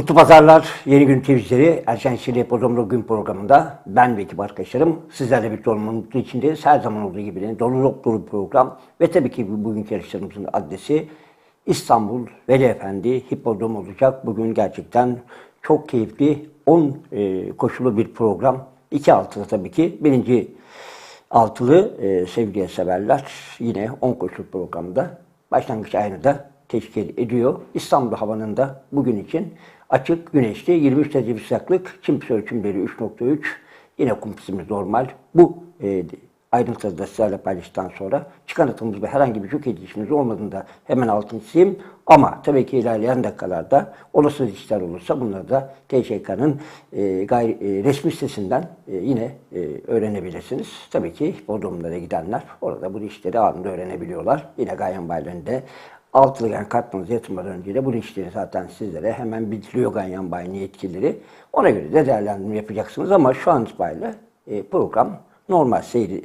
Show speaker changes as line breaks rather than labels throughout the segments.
Mutlu Pazarlar, Yeni Gün Twitch'leri Erşen Şile Podromlu Gün programında ben ve ekip arkadaşlarım sizlerle birlikte olmanın mutlu içindeyiz. Her zaman olduğu gibi dolu dolu dolu program ve tabii ki bu- bugünkü yarışlarımızın adresi İstanbul Veli Efendi Hipodrom olacak. Bugün gerçekten çok keyifli 10 e, koşulu bir program. İki altılı tabii ki. Birinci altılı e, sevgiye severler yine 10 koşul programda başlangıç ayını da teşkil ediyor. İstanbul havanın da bugün için açık, güneşli, 23 derece bir sıcaklık, çimsi ölçümleri 3.3, yine kum pisimiz normal. Bu e, ayrıntıları da sizlerle paylaştıktan sonra çıkan atımız ve herhangi bir çok edişimiz olmadığını da hemen altını çizeyim. Ama tabii ki ilerleyen dakikalarda olası işler olursa bunları da TŞK'nın e, gayri, e, resmi sitesinden e, yine e, öğrenebilirsiniz. Tabii ki Bodrum'lara gidenler orada bu işleri anında öğrenebiliyorlar. Yine Gayen Bayları'nda altılı yani kartmanızı yatırmadan önce de bu işleri zaten sizlere hemen bildiriyor Ganyan Bay'ın yetkilileri. Ona göre de değerlendirme yapacaksınız ama şu an itibariyle e, program normal seyri,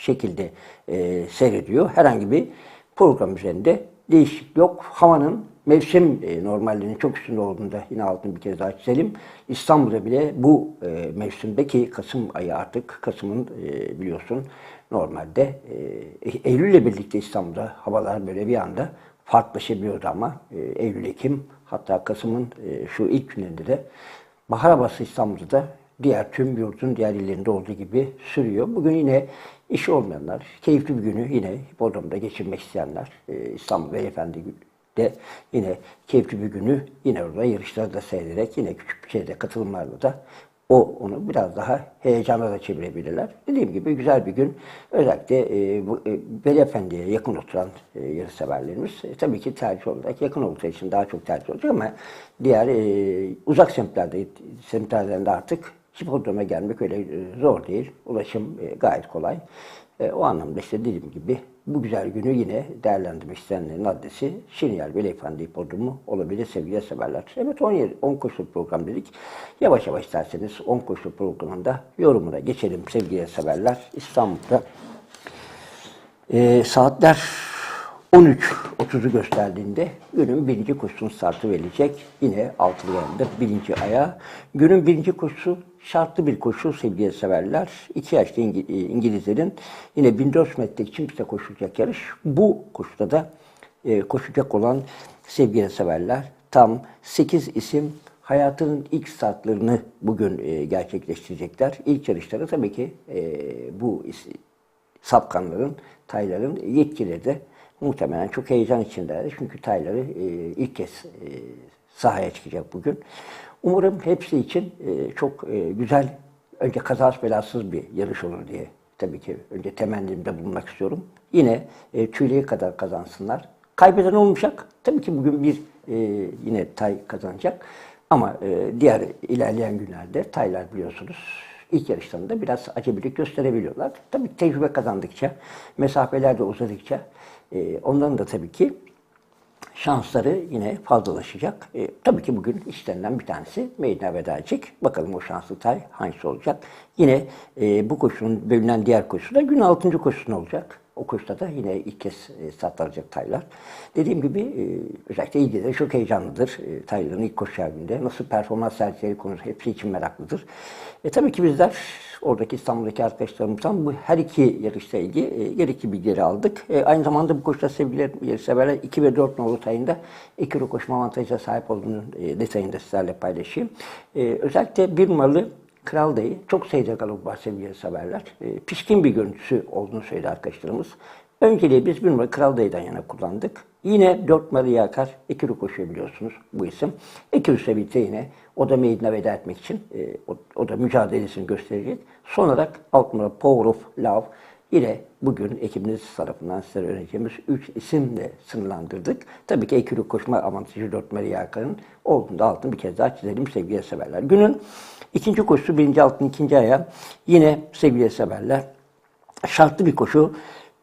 şekilde e, seyrediyor. Herhangi bir program üzerinde değişiklik yok. Havanın mevsim e, normallerinin çok üstünde olduğunda yine altını bir kez daha çizelim. İstanbul'da bile bu e, mevsimdeki Kasım ayı artık Kasım'ın e, biliyorsun normalde e, Eylül'le birlikte İstanbul'da havalar böyle bir anda farklılaşabiliyordu ama e, Eylül, Ekim hatta Kasım'ın e, şu ilk günlerinde de bahar havası İstanbul'da da diğer tüm yurdun diğer illerinde olduğu gibi sürüyor. Bugün yine işi olmayanlar, keyifli bir günü yine Bodrum'da geçirmek isteyenler, e, İstanbul Beyefendi'de yine keyifli bir günü yine orada yarışları da seyrederek yine küçük bir şeyde katılımlarla da o onu biraz daha heyecana da çevirebilirler. Dediğim gibi güzel bir gün. Özellikle e, bu, e, Veli Efendi'ye yakın oturan e, yarışseverlerimiz e, tabii ki tercih olarak yakın olduğu için daha çok tercih olacak ama diğer e, uzak semtlerde, semtlerden artık hipodroma gelmek öyle e, zor değil. Ulaşım e, gayet kolay. E, o anlamda işte dediğim gibi bu güzel günü yine değerlendirmek isteyenlerin adresi Şirinyer Veli Efendi Hipodromu olabilir sevgili severler. Evet 10, yer- 10 koşul program dedik. Yavaş yavaş isterseniz 10 koşul programında yorumuna geçelim sevgili severler. İstanbul'da e, saatler 13.30'u gösterdiğinde günün birinci koşusunun startı verilecek. Yine altılı yanında birinci aya. Günün birinci koşusu şartlı bir koşu sevgili severler. İki yaşlı İngi- İngilizlerin yine 1400 metrelik çimpiste koşulacak yarış. Bu koşuda da e, koşacak olan sevgili severler tam 8 isim hayatının ilk startlarını bugün e, gerçekleştirecekler. İlk yarışları tabii ki e, bu sapkanların, tayların yetkilileri de muhtemelen çok heyecan içindeler. Çünkü tayları e, ilk kez e, sahaya çıkacak bugün. Umarım hepsi için e, çok e, güzel, önce kazası belasız bir yarış olur diye tabii ki önce temennimde bulunmak istiyorum. Yine e, tüyleye kadar kazansınlar. Kaybeden olmayacak. Tabii ki bugün bir e, yine tay kazanacak. Ama e, diğer ilerleyen günlerde taylar biliyorsunuz ilk yarışlarında biraz acemilik gösterebiliyorlar. Tabii tecrübe kazandıkça, mesafeler de uzadıkça e, onların da tabii ki şansları yine fazlalaşacak. E, tabii ki bugün işlerinden bir tanesi meydana veda edecek. Bakalım o şanslı tay hangisi olacak. Yine e, bu koşunun bölünen diğer koşusu da gün 6. koşusu olacak. O koşuda da yine ilk kez e, startlanacak taylar. Dediğim gibi e, özellikle ilgili çok heyecanlıdır. E, tayların ilk koşu günde nasıl performans sergileri konusu hepsi için meraklıdır. E, tabii ki bizler oradaki İstanbul'daki arkadaşlarımızdan bu her iki yarışla ilgili e, gerekli bilgileri aldık. E, aynı zamanda bu koşuda sevgili yarışseverler 2 ve 4 nolu tayında iki koşma avantajına sahip olduğunun e, detayını da sizlerle paylaşayım. E, özellikle bir numaralı Kral Dayı çok galop var sevgili severler. E, pişkin bir görüntüsü olduğunu söyledi arkadaşlarımız. Önceliği biz bir numara Kral Dayı'dan yana kullandık. Yine 4 numara Yakar Ekiru koşuyor biliyorsunuz bu isim. Ekiru birlikte yine o da meydana veda etmek için e, o, o da mücadelesini gösterecek. Son olarak alt numara Power of Love yine bugün ekibimiz tarafından size öğreneceğimiz 3 isimle sınırlandırdık. Tabii ki Ekiru koşma avantajı 4 numara Yakar'ın olduğunda altını bir kez daha çizelim sevgili severler. Günün ikinci koşusu birinci altın ikinci aya yine sevgili severler şartlı bir koşu.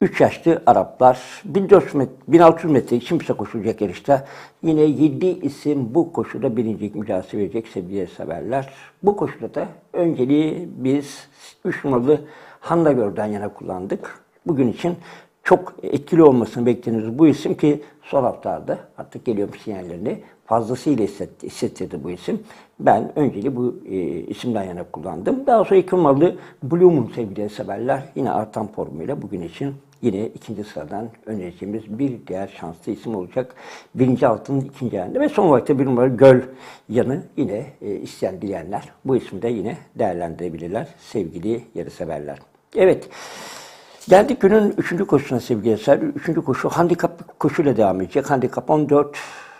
3 yaşlı Araplar 1400 metre, 1600 metre kimse koşulacak yarışta. Yine 7 isim bu koşuda birincilik mücadelesi verecek sevgili severler. Bu koşuda da önceliği biz 3 numaralı Handa Gör'den yana kullandık. Bugün için çok etkili olmasını beklediğimiz bu isim ki son haftalarda artık geliyorum sinyallerini fazlasıyla hisset- hissettirdi bu isim. Ben önceli bu e, isimden yana kullandım. Daha sonra iki numaralı Bloom'un sevgili severler yine artan formuyla bugün için yine ikinci sıradan önereceğimiz bir diğer şanslı isim olacak. Birinci altının ikinci yanında ve son olarak bir numara Göl yanı yine e, isteyen dileyenler bu ismi de yine değerlendirebilirler sevgili yarı severler. Evet. Geldik günün üçüncü koşusuna sevgili eser. Üçüncü koşu handikap koşuyla devam edecek. Handikap 14,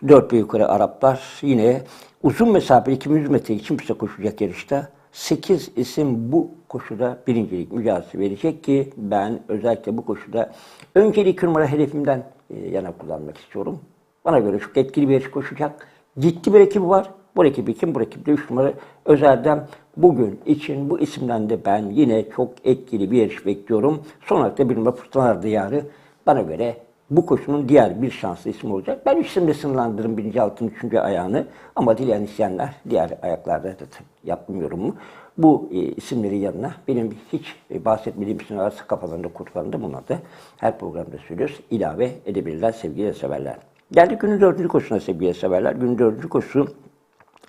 4 ve yukarı Araplar yine uzun mesafe 2100 metre için piste koşacak yarışta. 8 isim bu koşuda birincilik mücadelesi verecek ki ben özellikle bu koşuda önceli iki numara hedefimden e, yana kullanmak istiyorum. Bana göre çok etkili bir yarış koşacak. Ciddi bir ekibi var. Bu ekibi kim? Bu ekipte 3 numara Özel'den bugün için bu isimden de ben yine çok etkili bir yarış bekliyorum. Son olarak da bir numara Fırtınalar Diyarı bana göre bu koşunun diğer bir şanslı ismi olacak. Ben üç isimle sınırlandırırım birinci altın üçüncü ayağını. Ama dileyen isteyenler diğer ayaklarda da yapmıyorum mu? Bu e, isimlerin yanına benim hiç e, bahsetmediğim isimler varsa kafalarında kurtlarında bunlar da her programda söylüyoruz. ilave edebilirler sevgili severler. Geldik günün dördüncü koşusuna sevgili severler. Günün dördüncü koşusu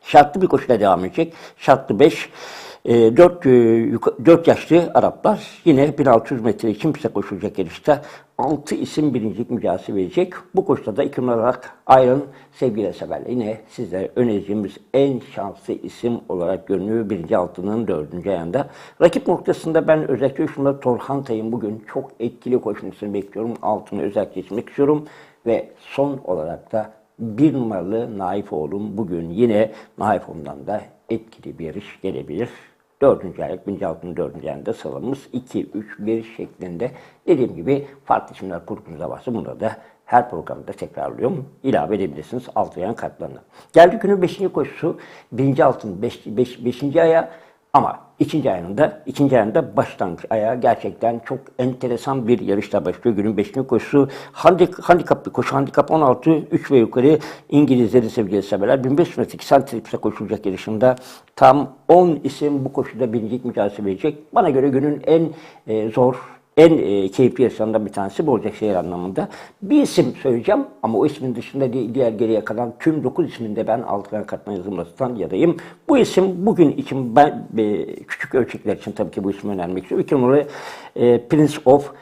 Şartlı bir koşuyla devam edecek. Şartlı 5. 4, 4 yaşlı Araplar yine 1600 metre için piste koşulacak yarışta 6 isim birincilik mücadelesi verecek. Bu koşuda da iki numararak Iron sevgili severler. Yine sizlere önereceğimiz en şanslı isim olarak görünüyor birinci altının dördüncü ayında. Rakip noktasında ben özellikle 3 numara Torhan Tay'ın bugün çok etkili koşmasını bekliyorum. Altını özellikle geçmek istiyorum. Ve son olarak da bir numaralı Naif oğlum bugün yine Naif oğlumdan da etkili bir yarış gelebilir. Dördüncü ayak, birinci altının dördüncü ayında sıralamız 2, 3, 1 şeklinde. Dediğim gibi farklı isimler kurgunuzda varsa bunları da her programda tekrarlıyorum. İlave edebilirsiniz altı yan kartlarına. Geldik günün beşinci koşusu. Birinci altın beş, beş, beşinci aya ama ikinci ayında, ikinci ayında başlangıç ayağı gerçekten çok enteresan bir yarışla başlıyor. Günün beşinci koşusu handik, handikap bir koşu. Handikap 16, 3 ve yukarı İngilizleri sevgili severler. 1500 metre santripse koşulacak yarışında tam 10 isim bu koşuda birincilik mücadelesi verecek. Bana göre günün en e, zor, en e, keyifli yarışlarından bir tanesi bu olacak şehir anlamında. Bir isim söyleyeceğim ama o ismin dışında di- diğer geriye kalan tüm 9 isminde ben altına katma yazılmasından yadayım. Bu isim bugün için ben e, küçük ölçekler için tabii ki bu ismi önermek istiyorum. İki numaralı e, Prince of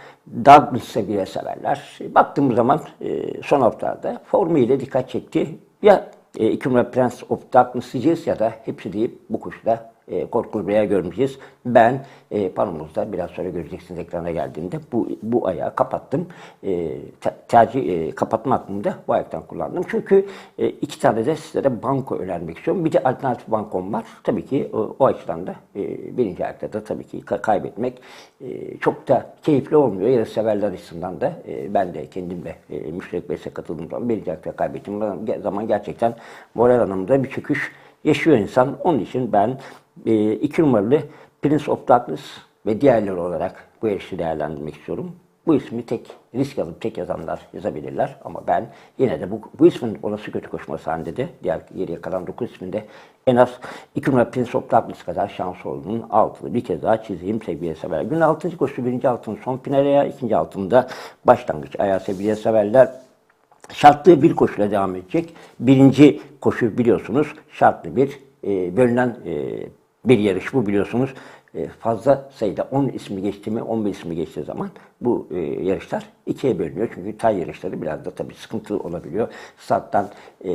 Douglas sevgili severler. Baktığımız zaman e, son haftalarda formuyla dikkat çekti. Ya e, iki numara Prince of Darkness diyeceğiz ya da hepsi deyip bu kuşta e, korkulu ayağı görmeyeceğiz. Ben e, panomuzda biraz sonra göreceksiniz ekrana geldiğinde bu bu ayağı kapattım. E, te- tercih e, kapatma hakkımı da bu ayaktan kullandım. Çünkü e, iki tane de sizlere banko önermek istiyorum. Bir de alternatif bankom var. Tabii ki o, o açıdan da e, birinci ayakta da tabii ki ka- kaybetmek e, çok da keyifli olmuyor. Yarı severler açısından da e, ben de kendim de e, müşterek beşe katıldığım zaman birinci ayakta kaybettiğim zaman gerçekten moral anlamda bir çöküş yaşıyor insan. Onun için ben e, iki numaralı Prince of Darkness ve diğerleri olarak bu yarışı değerlendirmek istiyorum. Bu ismi tek risk alıp tek yazanlar yazabilirler ama ben yine de bu, bu ismin olası kötü koşması halinde de diğer geriye kalan 9 isminde en az 2 numara Prince of Darkness kadar şans olduğunun altını bir kez daha çizeyim sevgili severler. Günün 6. koşu birinci altın son finale ikinci altında başlangıç ayağı sevgili severler. Şartlı bir koşuyla devam edecek. Birinci koşu biliyorsunuz şartlı bir e, bölünen e, bir yarış bu biliyorsunuz. E, fazla sayıda 10 ismi geçti mi 11 ismi geçtiği zaman bu e, yarışlar ikiye bölünüyor. Çünkü tay yarışları biraz da tabii sıkıntılı olabiliyor. Starttan e,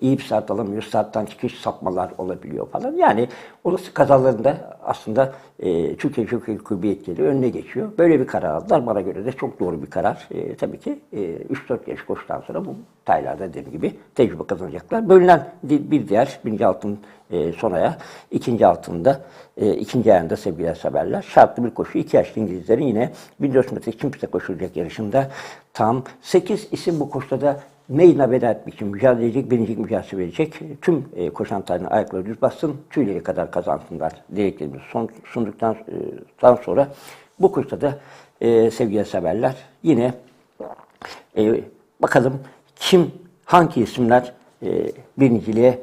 iyi bir start alamıyor. Starttan çıkış sapmalar olabiliyor falan. Yani olası kazalarında aslında e, Türkiye Jockey Kulübiyetleri önüne geçiyor. Böyle bir karar aldılar. Bana göre de çok doğru bir karar. Tabii ki e, 3-4 yarış koştuktan sonra bu taylarda dediğim gibi tecrübe kazanacaklar. Bölünen bir diğer birinci altın e, son aya, ikinci altında, e, ikinci ayında sevgili severler. Şartlı bir koşu. iki yaşlı İngilizlerin yine 1400 metre piste koşulacak yarışında tam 8 isim bu koşuda da meydana veda etmek için mücadele edecek, birincilik mücadelesi verecek. Tüm e, koşan tayının ayakları düz bassın, tüyleri kadar kazansınlar dileklerimizi son, sunduktan e, sonra bu koşuda da e, sevgili severler yine e, bakalım kim, hangi isimler e, birinciliğe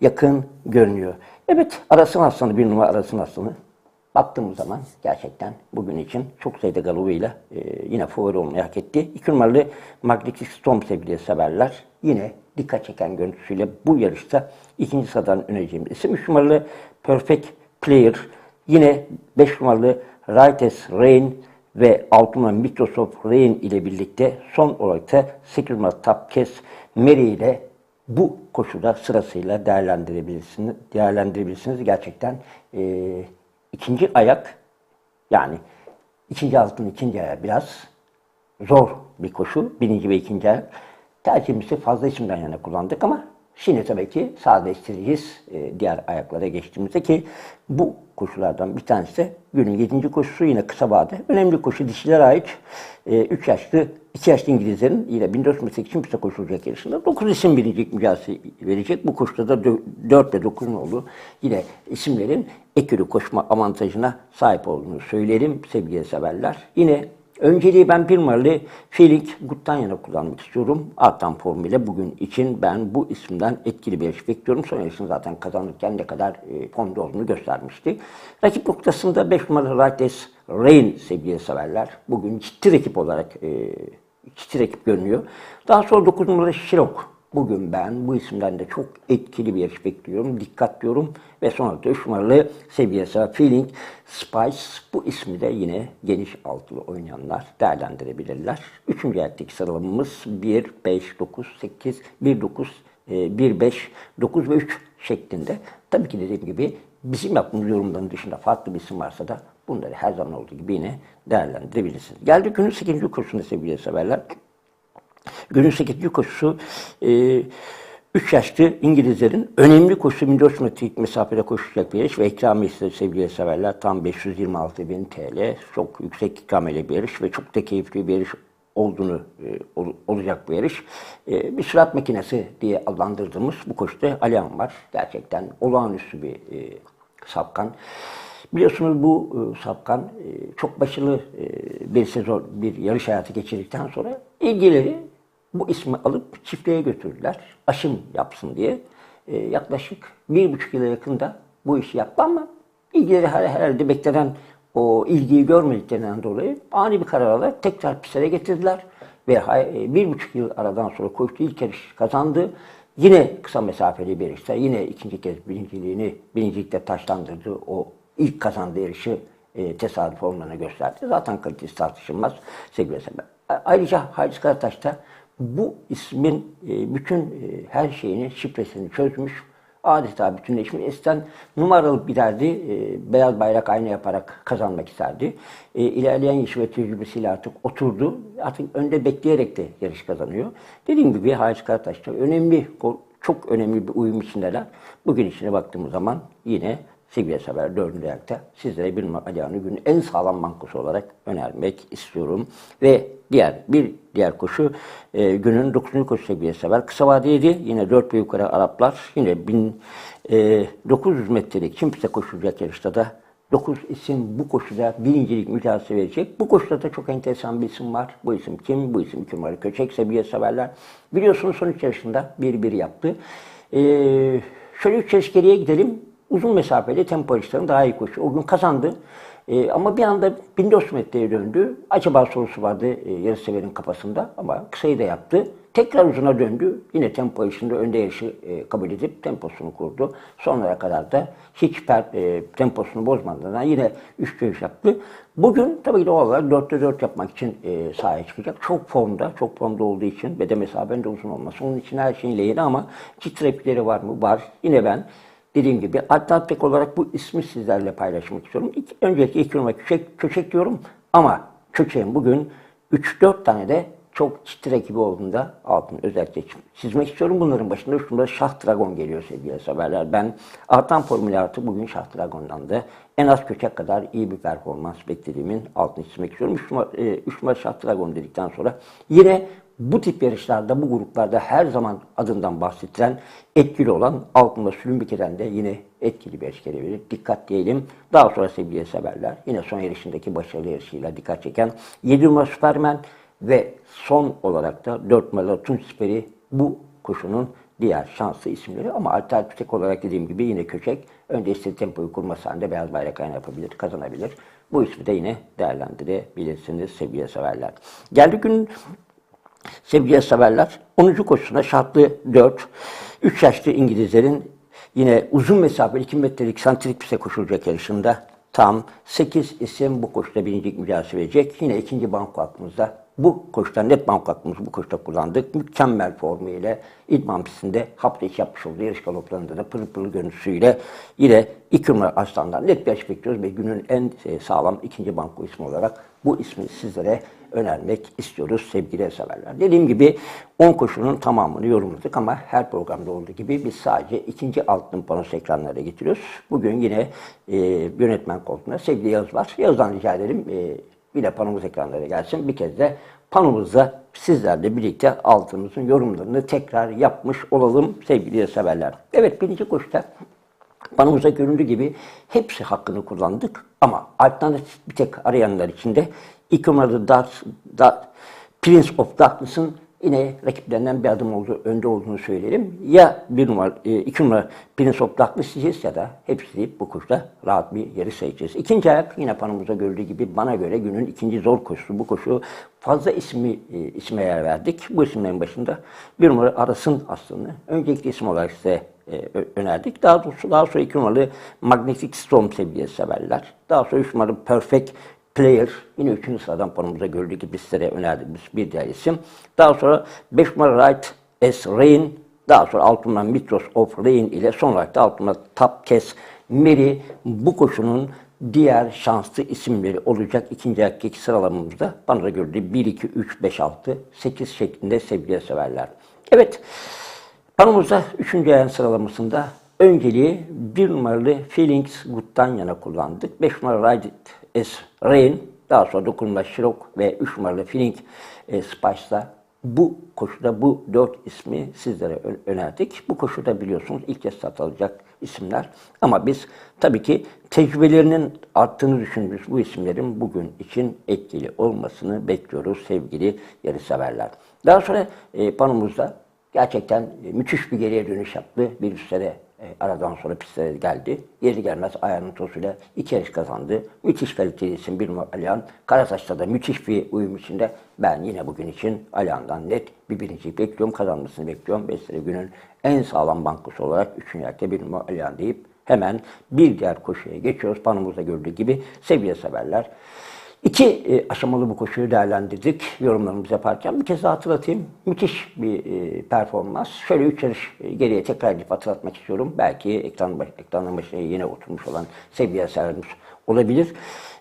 yakın görünüyor. Evet, Arasın Aslanı bir numara Arasın Aslanı. baktığımız zaman gerçekten bugün için çok sayıda galobuyla e, yine favori olmayı hak etti. İki numaralı Magnetic Storm sevgili severler. Yine dikkat çeken görüntüsüyle bu yarışta ikinci sıradan önereceğimiz isim. Üç numaralı Perfect Player. Yine 5 numaralı Rightes Rain ve 6 numaralı Microsoft Rain ile birlikte son olarak da 8 numaralı Top Kes Mary ile bu koşuda sırasıyla değerlendirebilirsiniz. değerlendirebilirsiniz. Gerçekten e, ikinci ayak yani ikinci altın ikinci ayak biraz zor bir koşu. Birinci ve ikinci ayak. Tercihimizi fazla isimden yana kullandık ama şimdi tabii ki sadeleştireceğiz e, diğer ayaklara geçtiğimizde ki bu koşulardan bir tanesi de günün 7. koşusu yine kısa vade. Önemli koşu dişiler ait. 3 yaşlı, 2 yaşlı İngilizlerin yine 1400 metre için piste koşulacak yarışında 9 isim birinci mücadele verecek. Bu koşuda da 4 ve 9'un olduğu yine isimlerin ekürü koşma avantajına sahip olduğunu söyleyelim sevgili severler. Yine Önceliği ben bir numaralı Feeling Good'dan yana kullanmak istiyorum. Artan formuyla bugün için ben bu isimden etkili bir yarış bekliyorum. Son yarışını zaten kazanırken ne kadar e, formda olduğunu göstermişti. Rakip noktasında 5 numaralı Rightes Rain sevgili severler. Bugün ciddi rakip olarak e, ciddi rakip görünüyor. Daha sonra 9 numaralı Şirok. Bugün ben bu isimden de çok etkili bir yarış bekliyorum. Dikkat diyorum. Ve sonra da 3 numaralı Feeling Spice. Bu ismi de yine geniş altılı oynayanlar değerlendirebilirler. Üçüncü ayaktaki sıralamamız 1, 5, 9, 8, 1, 9, 1, 5, 9 ve 3 şeklinde. Tabii ki dediğim gibi bizim yaptığımız yorumların dışında farklı bir isim varsa da bunları her zaman olduğu gibi yine değerlendirebilirsiniz. Geldik günün 8. kursunda sevgili severler. Günün 8. koşusu e, 3 yaşlı İngilizlerin önemli koşusu 1400 metrelik mesafede koşacak bir yarış ve ikramiyesi sevgili severler tam 526 bin TL. Çok yüksek ikramiyeli bir yarış ve çok da keyifli bir yarış olduğunu e, ol, olacak bu yarış. E, bir sürat makinesi diye adlandırdığımız bu koşuda Alihan var. Gerçekten olağanüstü bir e, sapkan. Biliyorsunuz bu e, Sapkan e, çok başarılı e, bir sezon, bir yarış hayatı geçirdikten sonra ilgileri bu ismi alıp çiftliğe götürdüler. Aşım yapsın diye. E, yaklaşık bir buçuk yıla yakında bu işi yaptı ama ilgileri herhalde beklenen o ilgiyi görmediklerinden dolayı ani bir karar alarak tekrar pistlere getirdiler. Ve e, bir buçuk yıl aradan sonra koştu ilk yarış kazandı. Yine kısa mesafeli bir yarışta yine ikinci kez birinciliğini birincilikte taşlandırdı. O ilk kazandığı yarışı e, tesadüf olmanı gösterdi. Zaten kalitesi tartışılmaz sevgili. Ayrıca Halis Karataş da bu ismin e, bütün e, her şeyini, şifresini çözmüş. Adeta bütünleşmiş. Eskiden numaralı bir derdi, e, beyaz bayrak ayna yaparak kazanmak isterdi. İlerleyen yaşı ve tecrübesiyle artık oturdu. Artık önde bekleyerek de yarış kazanıyor. Dediğim gibi Halis Karataş'ta önemli, çok önemli bir uyum içindeler. Bugün içine baktığımız zaman yine Sevgili sever dördüncü ayakta sizlere bir Alihan'ı günün en sağlam bankosu olarak önermek istiyorum. Ve diğer bir diğer koşu e, günün dokuzuncu koşu sevgili sever. Kısa vadeydi. Yine dört ve yukarı Araplar. Yine 1900 e, metrelik çim piste koşulacak yarışta da 9 isim bu koşuda birincilik mücadelesi verecek. Bu koşuda da çok enteresan bir isim var. Bu isim kim? Bu isim iki numaralı Köçek sevgili severler. Biliyorsunuz son üç yarışında bir bir yaptı. Ee, şöyle üç yarış geriye gidelim uzun mesafeli tempo yarışlarını daha iyi koşuyor. O gün kazandı. E, ama bir anda 1400 metreye döndü. Acaba sorusu vardı e, yarışseverin kafasında ama kısayı da yaptı. Tekrar uzuna döndü. Yine tempo yarışında önde yarışı e, kabul edip temposunu kurdu. Sonlara kadar da hiç per, e, temposunu bozmadan yine 3 dönüş yaptı. Bugün tabii ki doğal olarak 4'te 4 yapmak için e, sahaya çıkacak. Çok formda, çok formda olduğu için ve de mesafen de uzun olması. Onun için her şeyin lehine ama çift replikleri var mı? Var. Yine ben dediğim gibi alternatif olarak bu ismi sizlerle paylaşmak istiyorum. İlk, önceki iki numara köşek, köşek diyorum ama köşeğin bugün 3-4 tane de çok ciddi rakibi olduğunda altını özellikle çizmek istiyorum. Bunların başında 3 numara Şah Dragon geliyor sevgili severler. Ben artan formülü artı bugün Şah Dragon'dan da en az köşek kadar iyi bir performans beklediğimin altını çizmek istiyorum. 3 numara, 3 numara Şah Dragon dedikten sonra yine bu tip yarışlarda, bu gruplarda her zaman adından bahsedilen etkili olan altında Sülümbike'den de yine etkili bir yarış gelebilir. Dikkat diyelim. Daha sonra sevgili severler. Yine son yarışındaki başarılı yarışıyla dikkat çeken 7 numara Superman ve son olarak da 4 numaralı Tunç Siperi bu koşunun diğer şanslı isimleri ama alternatif olarak dediğim gibi yine köşek önce istediği tempoyu kurması halinde beyaz bayrak ayna yapabilir, kazanabilir. Bu ismi de yine değerlendirebilirsiniz sevgili severler. Geldi gün sevgili severler 10. koşusuna şartlı 4. 3 yaşlı İngilizlerin yine uzun mesafeli 2 metrelik santrik piste koşulacak yarışında tam 8 isim bu koşuda birincilik mücadelesi verecek. Yine ikinci banko hakkımızda bu koşuda net banko hakkımızı bu koşuda kullandık. Mükemmel formu ile idman pistinde hafta içi yapmış olduğu yarış galoplarında da pırıl pırıl görüntüsüyle yine iki Aslan'dan net bir yarış bekliyoruz ve günün en e, sağlam ikinci banko ismi olarak bu ismi sizlere önermek istiyoruz sevgili severler. Dediğim gibi 10 koşunun tamamını yorumladık ama her programda olduğu gibi biz sadece ikinci altın panosu ekranlara getiriyoruz. Bugün yine e, yönetmen koltuğunda sevgili Yağız var. Yağız'dan rica edelim e, yine panomuz ekranlara gelsin. Bir kez de panomuzda sizlerle birlikte altımızın yorumlarını tekrar yapmış olalım sevgili severler. Evet birinci koşuda Panomuzda göründüğü gibi hepsi hakkını kullandık. Ama alternatif bir tek arayanlar içinde ilk numaralı Dark, Dark, Prince of Darkness'ın yine rakiplerinden bir adım oldu, önde olduğunu söyleyelim. Ya bir numara, e, iki numara Prince of Darkness ya da hepsi bu koşuda rahat bir yeri sayacağız. İkinci ayak yine panomuzda görüldüğü gibi bana göre günün ikinci zor koşusu. Bu koşu fazla ismi e, isme yer verdik. Bu isimlerin başında bir numara Aras'ın aslında. Öncelikli isim olarak size e, önerdik. Daha doğrusu daha sonra iki numaralı Magnetic Storm sevgili severler. Daha sonra üç numaralı Perfect Player yine üçüncü sıradan panımıza gördüğü gibi sizlere önerdiğimiz bir diğer isim. Daha sonra 5 numara Right as Rain, daha sonra 6 numara Mitros of Rain ile son olarak da 6 numara Top Kes Mary bu koşunun diğer şanslı isimleri olacak ikinci erkek sıralamamızda bana gördüğü 1, 2, 3, 5, 6, 8 şeklinde sevgili severler. Evet, panomuzda 3. ayağın sıralamasında önceliği 1 numaralı Feelings Good'dan yana kullandık. 5 numaralı Ride It As Rain, daha sonra dokunma Şirok ve 3 numaralı Feeling e, Spice'da bu koşuda bu dört ismi sizlere önerdik. Bu koşuda biliyorsunuz ilk kez satılacak isimler. Ama biz tabii ki tecrübelerinin arttığını düşündüğümüz bu isimlerin bugün için etkili olmasını bekliyoruz sevgili yarışseverler. Daha sonra e, panomuzda gerçekten e, müthiş bir geriye dönüş yaptı. Bir üst sene e, aradan sonra pistlere geldi. Yeri gelmez ayağının tosuyla iki yarış kazandı. Müthiş kaliteli isim bir Alihan. Karasaç'ta da müthiş bir uyum içinde. Ben yine bugün için Alihan'dan net bir birinci bekliyorum. Kazanmasını bekliyorum. Besleri günün en sağlam bankosu olarak üçüncü yerde bir Alihan deyip hemen bir diğer koşuya geçiyoruz. Panomuzda gördüğü gibi seviye severler. İki e, aşamalı bu koşuyu değerlendirdik yorumlarımızı yaparken. Bir kez daha hatırlatayım. Müthiş bir e, performans. Şöyle üç yarış e, geriye tekrar edip hatırlatmak istiyorum. Belki ekran baş, ekranın başına yine oturmuş olan sevgili servis olabilir.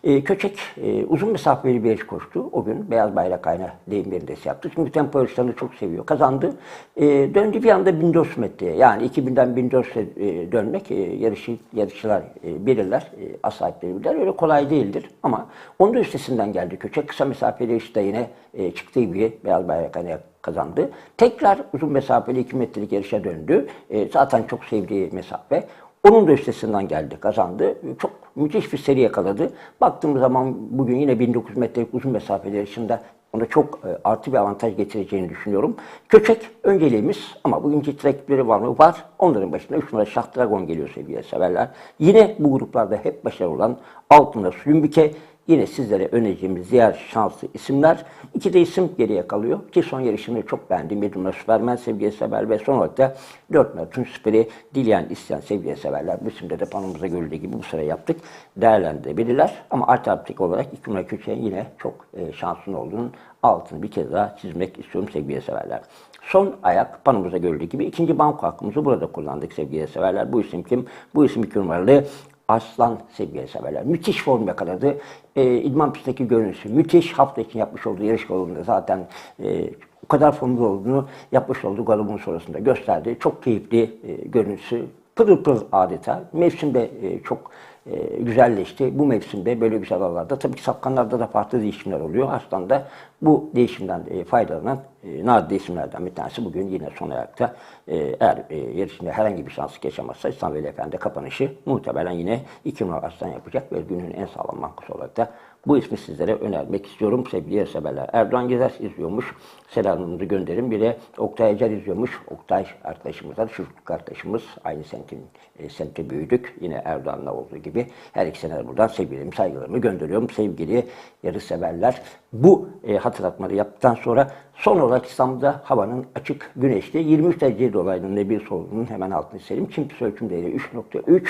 E, Köçek e, uzun mesafeli bir yarış koştu. O gün beyaz bayrak ayna deyimlerinde yaptı. Çünkü tempo yarışlarını çok seviyor. Kazandı. E, döndü bir anda 1400 metreye. Yani 2000'den 1400'e dönmek e, yarışı, yarışçılar e, bilirler. E, as sahipleri bilirler. Öyle kolay değildir. Ama onun da üstesinden geldi Köçek. Kısa mesafeli yarışta yine e, çıktığı gibi beyaz bayrak ayna kazandı. Tekrar uzun mesafeli 2 metrelik yarışa döndü. E, zaten çok sevdiği mesafe. Onun da üstesinden geldi, kazandı. Çok müthiş bir seri yakaladı. Baktığımız zaman bugün yine 1900 metrelik uzun mesafeli yarışında ona çok e, artı bir avantaj getireceğini düşünüyorum. Köçek önceliğimiz ama bugün ciddi rakipleri var mı? Var. Onların başında 3 numara Şah Dragon geliyor sevgili severler. Yine bu gruplarda hep başarılı olan altında Sülümbike, Yine sizlere önereceğimiz diğer şanslı isimler. İki de isim geriye kalıyor. Ki son yarışını çok beğendiğim bir numara Süpermen sevgili sever ve son olarak da 4 numara Tunç Süper'i dileyen isteyen sevgili severler. Bu isimde de panomuza görüldüğü gibi bu sıra yaptık. Değerlendirebilirler. Ama alternatif olarak 2 numara Köçek'in yine çok e, şanslı olduğunun altını bir kez daha çizmek istiyorum sevgili severler. Son ayak panomuza görüldüğü gibi ikinci banko hakkımızı burada kullandık sevgili severler. Bu isim kim? Bu isim 2 numaralı Aslan sevgili severler. Müthiş form yakaladı. E, İdman pistteki görünüşü müthiş. Hafta için yapmış olduğu yarış galibinde zaten e, o kadar formlu olduğunu yapmış olduğu galibin sonrasında gösterdi. Çok keyifli e, görünüşü. Pırıl pırıl adeta. Mevsimde e, çok e, güzelleşti. Bu mevsimde böyle güzel alanlarda tabii ki sapkanlarda da farklı değişimler oluyor. Aslan'da bu değişimden e, faydalanan e, nadide isimlerden bir tanesi. Bugün yine son ayakta e, eğer e, yarışında herhangi bir şanslık yaşamazsa İstanbul Efendi kapanışı muhtemelen yine iki numara Aslan yapacak ve günün en sağlam bankosu olarak da Bu ismi sizlere önermek istiyorum sevgili severler. Erdoğan Gezer izliyormuş. Selamımızı gönderin. Bir de Oktay Acar izliyormuş. Oktay arkadaşımız da çocukluk arkadaşımız. Aynı semtin, e, semtte büyüdük. Yine Erdoğan'la olduğu gibi. Her ikisine de buradan sevgilerimi, saygılarımı gönderiyorum. Sevgili yarı severler. Bu e, hatırlatmaları yaptıktan sonra son olarak İstanbul'da havanın açık güneşli 23 derece dolaylı nebi soğuğunun hemen altını serim. Çimpi ölçüm değeri 3.3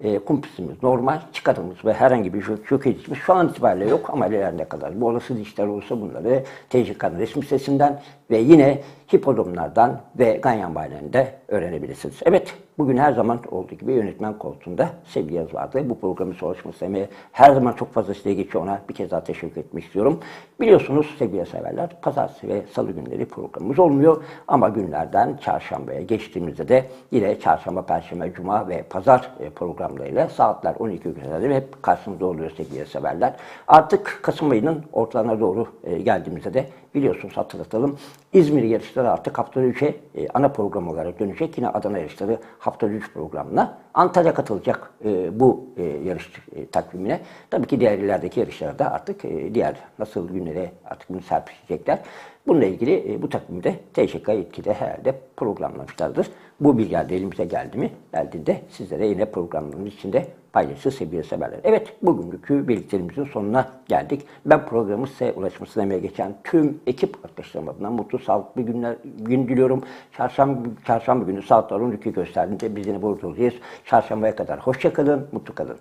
e, kum pistimiz normal çıkarılmış ve herhangi bir şok edicimiz şu an itibariyle yok ama ileride kadar bu olası işler olursa bunları TCK'nın resmi sitesinden ve yine hipodromlardan ve ganyan bayilerinde öğrenebilirsiniz. Evet bugün her zaman olduğu gibi yönetmen koltuğunda sevgili Yaz vardı. Bu programın çalışması emeği her zaman çok fazla size geçiyor ona bir kez daha teşekkür etmek istiyorum. Biliyorsunuz sevgili severler pazartesi ve salı günleri programımız olmuyor ama günlerden çarşambaya geçtiğimizde de yine çarşamba, perşembe, cuma ve pazar e, programlarıyla saatler 12 kadar hep karşınızda oluyor sevgili severler. Artık Kasım ayının ortalarına doğru e, geldiğimizde de biliyorsunuz hatırlatalım. İzmir yarışları artık hafta 3'e e, ana program olarak dönecek. Yine Adana yarışları hafta 3 programına. Antalya katılacak e, bu e, yarış e, takvimine. Tabii ki diğer illerdeki yarışlarda artık e, diğer nasıl günlere artık bunu serpişecekler. Bununla ilgili e, bu takvimde TŞK yetkili herhalde programlamışlardır. Bu bilgi de elimize geldi mi? Geldiğinde sizlere yine programlarımız içinde paylaşır sevgili severler. Evet bugünkü birlikteliğimizin sonuna geldik. Ben programı size ulaşmasına emeğe geçen tüm ekip arkadaşlarım adına mutlu sağlıklı günler gün diliyorum. Çarşamba, çarşamba günü saatler 12 gösterdiğinde biz yine burada olacağız. Çarşambaya kadar hoşça kalın, mutlu kalın.